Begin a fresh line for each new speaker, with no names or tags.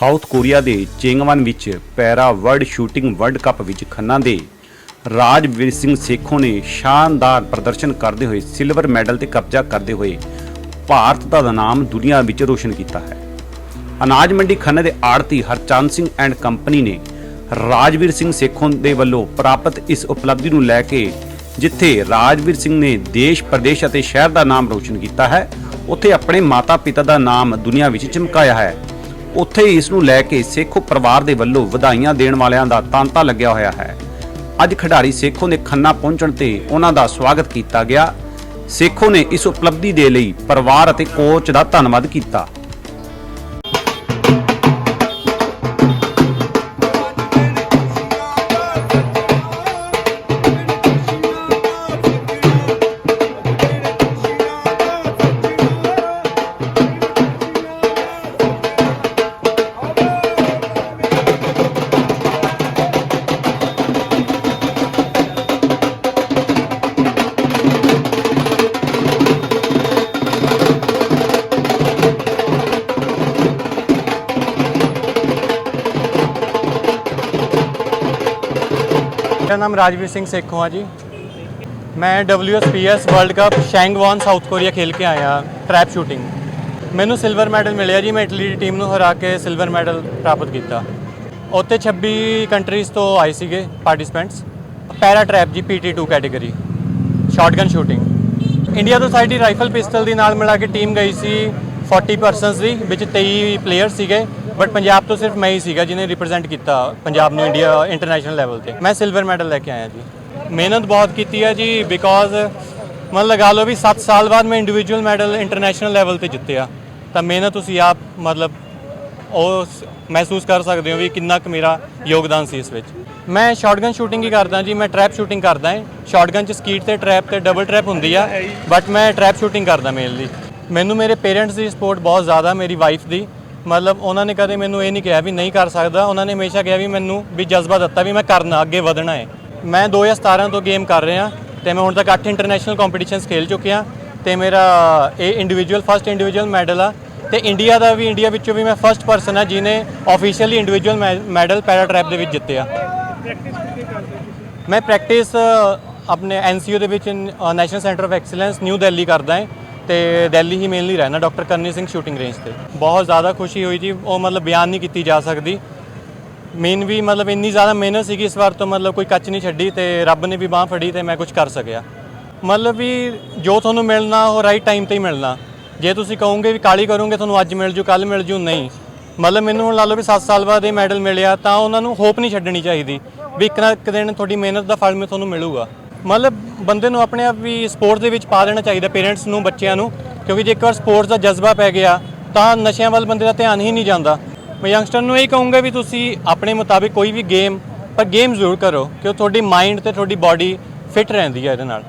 South Korea ਦੇ Changwon ਵਿੱਚ para world shooting world cup ਵਿੱਚ ਖੰਨਾ ਦੇ ਰਾਜਵੀਰ ਸਿੰਘ ਸੇਖੋਂ ਨੇ ਸ਼ਾਨਦਾਰ ਪ੍ਰਦਰਸ਼ਨ ਕਰਦੇ ਹੋਏ ਸਿਲਵਰ ਮੈਡਲ ਤੇ ਕਬਜ਼ਾ ਕਰਦੇ ਹੋਏ ਭਾਰਤ ਦਾ ਨਾਮ ਦੁਨੀਆ ਵਿੱਚ ਰੋਸ਼ਨ ਕੀਤਾ ਹੈ। ਅਨਾਜ ਮੰਡੀ ਖੰਨਾ ਦੇ ਆੜਤੀ ਹਰਚੰਦ ਸਿੰਘ ਐਂਡ ਕੰਪਨੀ ਨੇ ਰਾਜਵੀਰ ਸਿੰਘ ਸੇਖੋਂ ਦੇ ਵੱਲੋਂ ਪ੍ਰਾਪਤ ਇਸ ਉਪਲਬਧੀ ਨੂੰ ਲੈ ਕੇ ਜਿੱਥੇ ਰਾਜਵੀਰ ਸਿੰਘ ਨੇ ਦੇਸ਼, ਪ੍ਰਦੇਸ਼ ਅਤੇ ਸ਼ਹਿਰ ਦਾ ਨਾਮ ਰੋਸ਼ਨ ਕੀਤਾ ਹੈ, ਉੱਥੇ ਆਪਣੇ ਮਾਤਾ-ਪਿਤਾ ਦਾ ਨਾਮ ਦੁਨੀਆ ਵਿੱਚ ਚਮਕਾਇਆ ਹੈ। ਉੱਥੇ ਹੀ ਇਸ ਨੂੰ ਲੈ ਕੇ ਸੇਖੋ ਪਰਿਵਾਰ ਦੇ ਵੱਲੋਂ ਵਧਾਈਆਂ ਦੇਣ ਵਾਲਿਆਂ ਦਾ ਤਾਂਤਾ ਲੱਗਿਆ ਹੋਇਆ ਹੈ। ਅੱਜ ਖਿਡਾਰੀ ਸੇਖੋ ਨੇ ਖੰਨਾ ਪਹੁੰਚਣ ਤੇ ਉਹਨਾਂ ਦਾ ਸਵਾਗਤ ਕੀਤਾ ਗਿਆ। ਸੇਖੋ ਨੇ ਇਸ ਉਪਲਬਧੀ ਦੇ ਲਈ ਪਰਿਵਾਰ ਅਤੇ ਕੋਚ ਦਾ ਧੰਨਵਾਦ ਕੀਤਾ।
ਮੇਰਾ ਨਾਮ ਰਾਜਵੀਰ ਸਿੰਘ ਸੇਖੋਂ ਆ ਜੀ। ਮੈਂ WSPS world cup Changwon South Korea ਖੇਲ ਕੇ ਆਇਆ ਟਰੈਪ ਸ਼ੂਟਿੰਗ ਮੈਨੂੰ ਸਿਲਵਰ ਮੈਡਲ ਮਿਲਿਆ ਜੀ, ਮੈਂ ਇਟਲੀ ਦੀ ਟੀਮ ਨੂੰ ਹਰਾ ਕੇ ਸਿਲਵਰ ਮੈਡਲ ਪ੍ਰਾਪਤ ਕੀਤਾ। ਉੱਥੇ 26 ਕੰਟਰੀਜ਼ ਤੋਂ ਆਏ ਸੀਗੇ ਪਾਰਟਿਸਪੈਂਟਸ ਪੈਰਾ ਟਰੈਪ ਜੀ PT2 category shotgun shooting India ਤੋਂ ਸਾਡੀ ਰਾਈਫਲ ਪਿਸਟਲ ਦੀ ਨਾਲ ਮਿਲਾ ਕੇ ਟੀਮ ਗਈ ਸੀ 40 ਪਰਸਨਸ ਦੀ ਵਿੱਚ 23 ਪਲੇਅਰ ਸੀਗੇ ਬਟ ਪੰਜਾਬ ਤੋਂ ਸਿਰਫ ਮੈਂ ਹੀ ਸੀਗਾ ਜਿਹਨੇ ਰਿਪਰੈਜ਼ੈਂਟ ਕੀਤਾ ਪੰਜਾਬ ਨੂੰ ਇੰਡੀਆ ਇੰਟਰਨੈਸ਼ਨਲ ਲੈਵਲ ਤੇ। ਮੈਂ ਸਿਲਵਰ ਮੈਡਲ ਲੈ ਕੇ ਆਇਆ ਜੀ। ਮਿਹਨਤ ਬਹੁਤ ਕੀਤੀ ਹੈ ਜੀ ਬਿਕੋਜ਼ ਮਨ ਲਗਾ ਲਓ ਵੀ 7 ਸਾਲ ਬਾਅਦ ਮੈਂ ਇੰਡੀਵਿਜੂਅਲ ਮੈਡਲ ਇੰਟਰਨੈਸ਼ਨਲ ਲੈਵਲ ਤੇ ਜਿੱਤਿਆ ਤਾਂ ਮਿਹਨਤ ਤੁਸੀਂ ਆਪ ਮਤਲਬ ਉਹ ਮਹਿਸੂਸ ਕਰ ਸਕਦੇ ਹੋ ਵੀ ਕਿੰਨਾ ਕੁ ਮੇਰਾ ਯੋਗਦਾਨ ਸੀ ਇਸ ਵਿੱਚ। ਮੈਂ ਸ਼ਾਟਗਨ ਸ਼ੂਟਿੰਗ ਹੀ ਕਰਦਾ ਜੀ, ਮੈਂ ਟਰੈਪ ਸ਼ੂਟਿੰਗ ਕਰਦਾ ਹਾਂ ਸ਼ਾਟਗਨ ਚ ਸਕੀਟ ਤੇ ਟਰੈਪ ਤੇ ਡਬਲ ਟਰੈਪ ਹੁੰਦੀ ਆ ਬਟ ਮੈਂ ਟਰੈਪ ਸ਼ੂਟਿੰਗ ਕਰਦਾ ਮੇਨਲੀ ਮੈਨੂੰ ਮੇਰੇ ਪੇਰੈਂਟਸ ਦੀ ਸਪੋਰਟ ਬਹੁਤ ਜ਼ਿਆਦਾ ਮੇਰੀ ਵਾਈਫ ਦੀ। ਮਤਲਬ ਉਹਨਾਂ ਨੇ ਕਦੇ ਮੈਨੂੰ ਇਹ ਨਹੀਂ ਕਿਹਾ ਵੀ ਨਹੀਂ ਕਰ ਸਕਦਾ। ਉਹਨਾਂ ਨੇ ਹਮੇਸ਼ਾ ਕਿਹਾ ਵੀ ਮੈਨੂੰ ਵੀ ਜਜ਼ਬਾ ਦਿੱਤਾ ਵੀ ਮੈਂ ਕਰਨਾ ਅੱਗੇ ਵਧਣਾ ਹੈ। ਮੈਂ 2017 ਤੋਂ ਗੇਮ ਕਰ ਰਿਹਾ ਤੇ ਮੈਂ ਹੁਣ ਤੱਕ 8 ਇੰਟਰਨੈਸ਼ਨਲ ਕੰਪੀਟੀਸ਼ਨਸ ਖੇਲ ਚੁੱਕਿਆ। ਤੇ ਮੇਰਾ ਇਹ ਇੰਡੀਵਿਜੂਅਲ ਫਸਟ ਇੰਡੀਵਿਜੂਅਲ ਮੈਡਲ ਆ। ਤੇ ਇੰਡੀਆ ਦਾ ਵੀ ਇੰਡੀਆ ਵਿੱਚੋਂ ਵੀ ਮੈਂ ਫਸਟ ਪਰਸਨ ਆ ਜਿਨੇ officially individual medal para trap ਦੇ ਵਿੱਚ ਜਿੱਤਿਆ। ਮੈਂ ਪ੍ਰੈਕਟਿਸ ਆਪਣੇ ਐਨਸੀਯੂ ਦੇ ਵਿੱਚ national centre of excellence New Delhi ਕਰਦਾ ਹਾਂ। ਤੇ ਦਿੱਲੀ ਹੀ ਮੇਨਲੀ ਰਹਿਣਾ doctor Karni Singh shooting range ਤੇ। ਬਹੁਤ ਜ਼ਿਆਦਾ ਖੁਸ਼ੀ ਹੋਈ ਜੀ, ਉਹ ਮਤਲਬ ਬਿਆਨ ਨਹੀਂ ਕੀਤੀ ਜਾ ਸਕਦੀ। ਮੇਨ ਵੀ ਮਤਲਬ ਇੰਨੀ ਜ਼ਿਆਦਾ ਮਿਹਨਤ ਸੀਗੀ ਇਸ ਵਾਰ ਤੋਂ, ਮਤਲਬ ਕੋਈ ਕੱਚ ਨਹੀਂ ਛੱਡੀ ਤੇ ਰੱਬ ਨੇ ਵੀ ਬਾਹ ਫੜੀ ਤੇ ਮੈਂ ਕੁਝ ਕਰ ਸਕਿਆ। ਮਤਲਬ ਵੀ ਜੋ ਤੁਹਾਨੂੰ ਮਿਲਣਾ, ਉਹ ਰਾਈਟ ਟਾਈਮ ਤੇ ਹੀ ਮਿਲਣਾ। ਜੇ ਤੁਸੀਂ ਕਹੋਗੇ ਵੀ ਕਾਲੀ ਕਰੋਗੇ, ਤੁਹਾਨੂੰ ਅੱਜ ਮਿਲ ਜੂ ਕੱਲ ਮਿਲ ਜੂ, ਨਹੀਂ। ਮਤਲਬ ਮੈਨੂੰ ਹੁਣ ਲਾ ਲਓ ਵੀ 7 ਸਾਲ ਬਾਅਦ ਇਹ ਮੈਡਲ ਮਿਲਿਆ, ਤਾਂ ਉਹਨਾਂ ਨੂੰ ਹੋਪ ਨਹੀਂ ਛੱਡਣੀ ਚਾਹੀਦੀ। ਵੀ ਇੱਕ ਨਾ ਇੱਕ ਦਿਨ ਤੁਹਾਡੀ ਮਿਹਨਤ ਦਾ ਫਲ ਮੇ ਤੁਹਾਨੂੰ ਮਿਲੂਗਾ। ਮਤਲਬ ਬੰਦੇ ਨੂੰ ਆਪਣੇ ਆਪ ਵੀ ਸਪੋਰਟਸ ਦੇ ਵਿੱਚ ਪਾ ਦੇਣਾ ਚਾਹੀਦਾ ਪੇਰੈਂਟਸ ਨੂੰ, ਬੱਚਿਆਂ ਨੂੰ, ਕਿਉਂਕਿ ਜੇਕਰ ਸਪੋਰਟਸ ਦਾ ਜਜ਼ਬਾ ਪੈ ਗਿਆ, ਤਾਂ ਨਸ਼ਿਆਂ ਵੱਲ ਬੰਦੇ ਦਾ ਧਿਆਨ ਹੀ ਨਹੀਂ ਜਾਂਦਾ। ਮੈਂ ਯੰਗਸਟਰ ਨੂੰ ਇਹ ਕਹੂੰਗਾ ਵੀ ਤੁਸੀਂ ਆਪਣੇ ਮੁਤਾਬਿਕ ਕੋਈ ਵੀ ਗੇਮ ਪਰ ਗੇਮ ਜ਼ਰੂਰ ਕਰੋ ਕਿਉਂ ਤੁਹਾਡੀ ਮਾਈਂਡ ਤੇ ਤੁਹਾਡੀ ਬਾਡੀ ਫਿਟ ਰਹਿੰਦੀ ਹੈ ਇਹਦੇ ਨਾਲ।